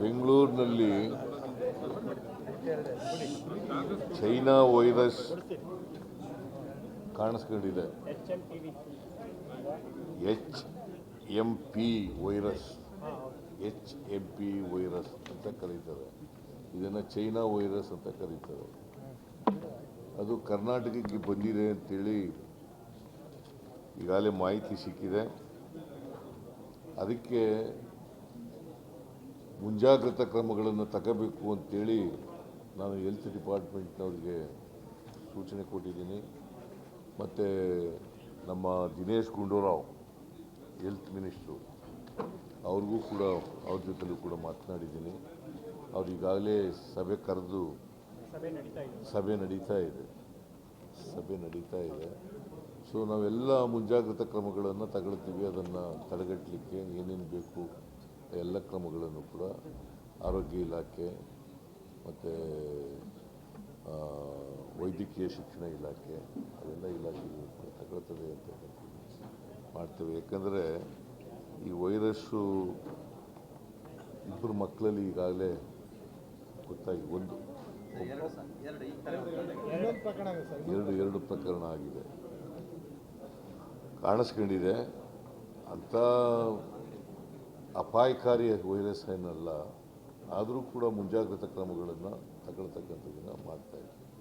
ಬೆಂಗಳೂರಿನಲ್ಲಿ China virus ಕಾಣಿಸ್ಕೊಂಡಿದೆ. H M P virus. H M P virus ಅಂತ ಕರೀತಾರೆ. ಇದನ್ನು ಚೈನಾ ವೈರಸ್ ಅಂತ ಕರೀತಾರೆ. ಅದು ಕರ್ನಾಟಕಕ್ಕೆ ಬಂದಿದೆ ಅಂತೇಳಿ ಈಗಾಗಲೇ ಮಾಹಿತಿ ಸಿಕ್ಕಿದೆ. ಅದಕ್ಕೆ ಮುಂಜಾಗ್ರತಾ ಕ್ರಮಗಳನ್ನು ತಗೋಬೇಕು ಅಂತೇಳಿ ನಾನು ಹೆಲ್ತ್ ಡಿಪಾರ್ಟ್ಮೆಂಟ್ನವ್ರಿಗೆ ಸೂಚನೆ ಕೊಟ್ಟಿದ್ದೀನಿ. ಮತ್ತು ನಮ್ಮ ದಿನೇಶ್ ಗುಂಡೂರಾವ್ ಹೆಲ್ತ್ ಮಿನಿಸ್ಟ್ರು ಅವ್ರಿಗೂ ಕೂಡ ಅವ್ರ ಜೊತೆಲೂ ಕೂಡ ಮಾತನಾಡಿದ್ದೀನಿ. ಅವ್ರು ಈಗಾಗಲೇ ಸಭೆ ಕರೆದು ಸಭೆ ನಡೀತಾ ಇದೆ. ಸಭೆ ನಡೀತಾ ಇದೆ. ಸೊ ನಾವೆಲ್ಲ ಮುಂಜಾಗ್ರತಾ ಕ್ರಮಗಳನ್ನು ತಗೊಳ್ತೀವಿ. ಅದನ್ನು ತಡೆಗಟ್ಟಲಿಕ್ಕೆ ಏನೇನು ಬೇಕು ಎಲ್ಲ ಕ್ರಮಗಳನ್ನು ಕೂಡ ಆರೋಗ್ಯ ಇಲಾಖೆ ಮತ್ತು ವೈದ್ಯಕೀಯ ಶಿಕ್ಷಣ ಇಲಾಖೆ ಅವೆಲ್ಲ ಇಲಾಖೆಗಳು ತಗೊಳ್ತದೆ ಅಂತ ಮಾಡ್ತೇವೆ. ಯಾಕಂದರೆ ಈ ವೈರಸ್ಸು ಇಬ್ಬರು ಮಕ್ಕಳಲ್ಲಿ ಈಗಾಗಲೇ ಗೊತ್ತಾಗಿ ಒಂದು ಎರಡು ಎರಡು ಪ್ರಕರಣ ಆಗಿದೆ. ಕಾಣಿಸ್ಕೊಂಡಿದೆ. ಅಂಥ ಅಪಾಯಕಾರಿ ವೈರಸ್ ಏನಲ್ಲ ಆದರೂ ಕೂಡ ಮುಂಜಾಗ್ರತಾ ಕ್ರಮಗಳನ್ನು ತಗೊಳ್ತಕ್ಕಂಥದ್ದನ್ನು ಮಾಡ್ತಾ ಇದ್ದೀವಿ.